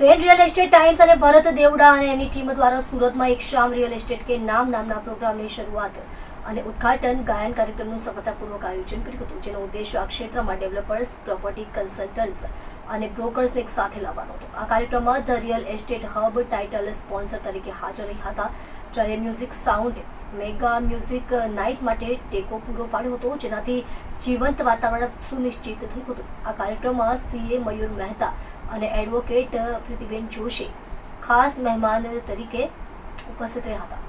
Sen real estate times અને ભરત દેવડા અને એમની ટીમ દ્વારા સુરતમાં એક શામ રિયલ એસ્ટેટ કે નામ નામના પ્રોગ્રામની શરૂઆત અને ઉદ્ઘાટન ગાયન કાર્યક્રમનું સફળતાપૂર્વક આયોજન કર્યું હતું, જેનો ઉદ્દેશ્ય આ ક્ષેત્રમાં ડેવલપર્સ પ્રોપર્ટી કન્સલ્ટન્ટ્સ અને બ્રોકર્સને એક સાથે લાવવાનો હતો. આ કાર્યક્રમમાં the real estate hub title sponsor તરીકે હાજર રહ્યા હતા. જ્યારે music sound mega music night માટે ટેકો પૂરો પાડ્યો હતો, જેનાથી જીવંત વાતાવરણ સુનિશ્ચિત થયું હતું. આ કાર્યક્રમમાં સીએ મયુર મહેતા અને એડવોકેટ પ્રીતિબેન જોશી, ખાસ મહેમાન તરીકે ઉપસ્થિત રહ્યા હતા.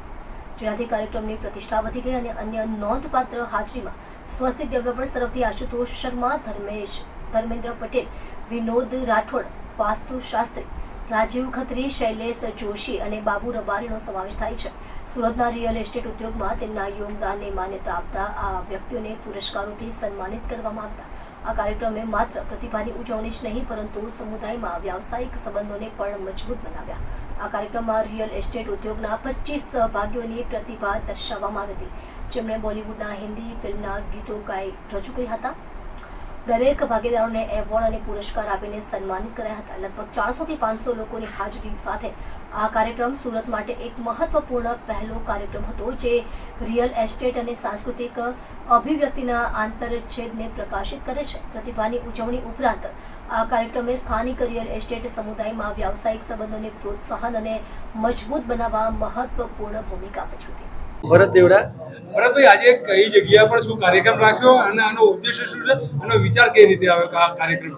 જેનાથી કાર્યક્રમની પ્રતિષ્ઠા વધી ગઈ અને અન્ય નોંધપાત્ર હાજરીમાં સ્વસ્તિક ડેવલપર્સ તરફથી આશુતોષ શર્મા, ધર્મેશ, ધર્મેન્દ્ર પટેલ, વિનોદ રાઠોડ વાસ્તુશાસ્ત્રી રાજીવ ખત્રી, શૈલેષ જોશી અને બાબુ રબારીનો સમાવેશ થાય છે. સુરતના રિયલ એસ્ટેટ ઉદ્યોગમાં તેમના યોગદાનને માન્યતા આપતા આ વ્યક્તિઓને પુરસ્કારોથી સન્માનિત કરવામાં આવતા આ કાર્યક્રમે માત્ર પ્રતિભાની ઉજવણી જ નહીં, પરંતુ સમુદાયમાં વ્યાવસાયિક સંબંધોને પણ મજબૂત બનાવ્યા. આ કાર્યક્રમમાં રિયલ એસ્ટેટ ઉદ્યોગના પચીસ સહભાગીઓની પ્રતિભા દર્શાવવામાં આવી હતી. જેમણે બોલિવૂડના હિન્દી ફિલ્મના ગીતો ગાઈ રજૂ કર્યા હતા. દરેક ભાગીદારોને એવોર્ડ અને પુરસ્કાર આપીને સન્માનિત કર્યા હતા. લગભગ ચારસો થી પાંચસો લોકોની હાજરી સાથે આ કાર્યક્રમ સુરત માટે એક મહત્વપૂર્ણ પહેલો કાર્યક્રમ હતો, જે રિયલ એસ્ટેટ અને સાંસ્કૃતિક અભિવ્યક્તિના આંતરછેદને પ્રકાશિત કરે છે. પ્રતિભાની ઉજવણી ઉપરાંત આ કાર્યક્રમે સ્થાનિક રિયલ એસ્ટેટ સમુદાયમાં વ્યાવસાયિક સંબંધોને પ્રોત્સાહન અને મજબૂત બનાવવા મહત્વપૂર્ણ ભૂમિકા ભજવી હતી ભરત દેવડા. ભરતભાઈ આજે કઈ જગ્યા પર શું કાર્યક્રમ રાખ્યો અને આનો ઉદ્દેશ્ય શું છે? આનો વિચાર કઈ રીતે આવ્યો આ કાર્યક્રમ?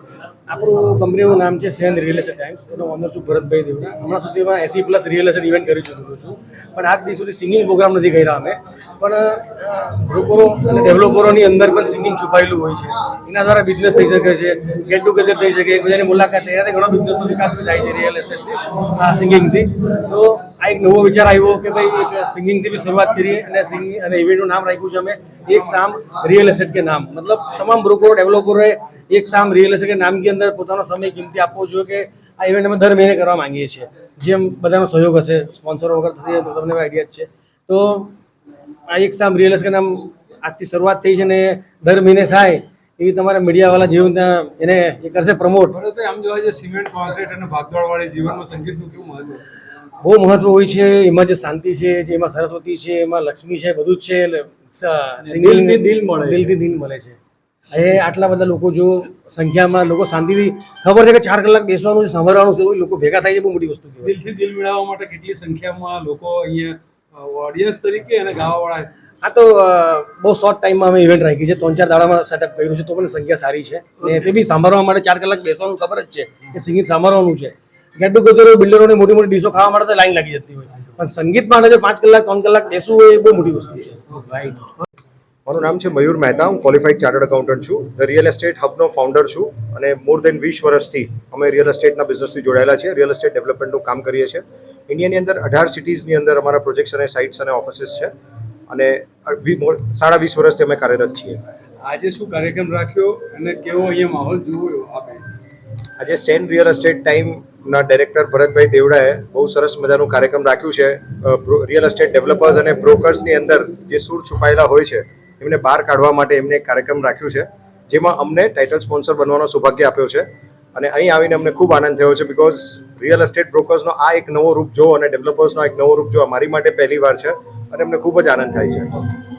આપણું કંપનીનું નામ છે સેન રિયલ એસ્ટેટ ટાઈમ્સ. એનો ઓનર છું ભરતભાઈ દેવડા. હમણાં સુધીમાં AC plus real estate event કરી ચૂક્યો છું. પણ આજ દિવસ સુધી સિંગિંગ પ્રોગ્રામ નથી કર્યા અમે. પણ બ્રોકરો અને ડેવલપરોની અંદર પણ સિંગિંગ છુપાયેલું હોય છે. એના દ્વારા બિઝનેસ થઈ શકે છે ગેટ ટુગેધર થઈ શકે એકબીજાની મુલાકાત થઈ. એનાથી ઘણો બિઝનેસનો વિકાસ બી થાય છે રિયલ એસ્ટેટથી આ સિંગિંગથી. તો આ એક નવો વિચાર આવ્યો કે ભાઈ એક સિંગિંગથી બી શરૂઆત કરીએ અને સિંગિંગ અને ઇવેન્ટનું નામ રાખ્યું છે અમે. એક સામ રિયલ એસેટ કે નામ. મતલબ તમામ બ્રોકરો ડેવલપરોએ એક સામ રિયલ એસેટ કે નામ की અંદર પોતાનો સમય, કિંમતી આપવો જોઈએ કે આ ઇવેન્ટ અમે દર મહિને કરવા માંગીએ છીએ. જેમ બધાનો સહયોગ હશે, સ્પોન્સરો વગર તો તમને આઈડિયા જ છે. તો આ એક સામ રિયલ એસેટ કે નામ આજથી શરૂઆત થઈ છે ને દર મહિને થાય એવી તમારા મીડિયાવાળા જીવન એને એ કરશે પ્રમોટ. આમ જોવા જઈએ, સિમેન્ટ કોન્ક્રીટ અને ભાગદોડ વાળી જીવનમાં સંગીતનું કેવું મહત્વ? બહુ મહત્વ હોય છે એમાં જે શાંતિ છે જે એમાં સરસ્વતી છે એમાં લક્ષ્મી છે બધું જ છે દિલથી દિલ મળે દિલથી દિલ મળે છે. એ આટલા બધા લોકો જો સંખ્યામાં લોકો શાંતિથી ખબર છે કે ચાર કલાક બેસવાનું છે સાંભળવાનું છે લોકો ભેગા થાય છે બહુ મોટી વસ્તુ દિલથી દિલ મેળવવા માટે કેટલી સંખ્યામાં લોકો અહીંયા ઓડિયન્સ તરીકે અને ગાવાવાળા આ તો બહુ શોર્ટ ટાઈમમાં અમે ઇવેન્ટ રાખી છે ત્રણ ચાર દાડામાં સેટઅપ કર્યું છે તો પણ સંખ્યા સારી છે. ને તે બી સાંભળવા માટે ચાર કલાક બેસવાનું ખબર જ છે કે સિંગિંગ સાંભળવાનું છે. ગેટ ટુગેધર બિલ્ડરોની મોટી મોટી ડીશો ખાવા માટે લાઈન લાગી જતી હોય. પણ સંગીત માટે જો પાંચ કલાક ત્રણ કલાક બેસવું હોય એ બહુ મોટી વસ્તુ છે. મારું નામ છે મયુર મહેતા હું ક્વોલિફાઈડ ચાર્ટર્ડ એકાઉન્ટન્ટ છું. ધ રિયલ એસ્ટેટ હબનો ફાઉન્ડર છું અને મોર દેન વીસ વર્ષથી અમે રિયલ એસ્ટેટના બિઝનેસથી જોડાયેલા છીએ. રિયલ એસ્ટેટ ડેવલપમેન્ટનું કામ કરીએ છીએ. ઇન્ડિયાની અંદર અઢાર સિટીઝની અંદર અમારા પ્રોજેક્ટ્સ અને સાઇટ્સ અને ઓફિસીસ છે. અને વી- મોર- સાડા વીસ વર્ષથી અમે કાર્યરત છીએ. આજે શું કાર્યક્રમ રાખ્યો અને કેવો અહીંયા માહોલ જોયો આપે? આજે સેન્ટ રિયલ એસ્ટેટ ટાઈમના ડાયરેક્ટર ભરતભાઈ દેવડાએ બહુ સરસ મજાનું કાર્યક્રમ રાખ્યું છે. રિયલ એસ્ટેટ ડેવલપર્સ અને બ્રોકર્સની અંદર જે સૂર છુપાયેલા હોય છે, એમને બહાર કાઢવા માટે એમને એક કાર્યક્રમ રાખ્યું છે, જેમાં અમને ટાઇટલ સ્પોન્સર બનવાનો સૌભાગ્ય આપ્યો છે. અને અહીં આવીને અમને ખૂબ આનંદ થયો છે બિકોઝ રિયલ એસ્ટેટ બ્રોકર્સનો આ એક નવો રૂપ જો અને ડેવલપર્સનો એક નવો રૂપ જો મારી માટે પહેલી વાર છે અને અમને ખૂબ જ આનંદ થાય છે.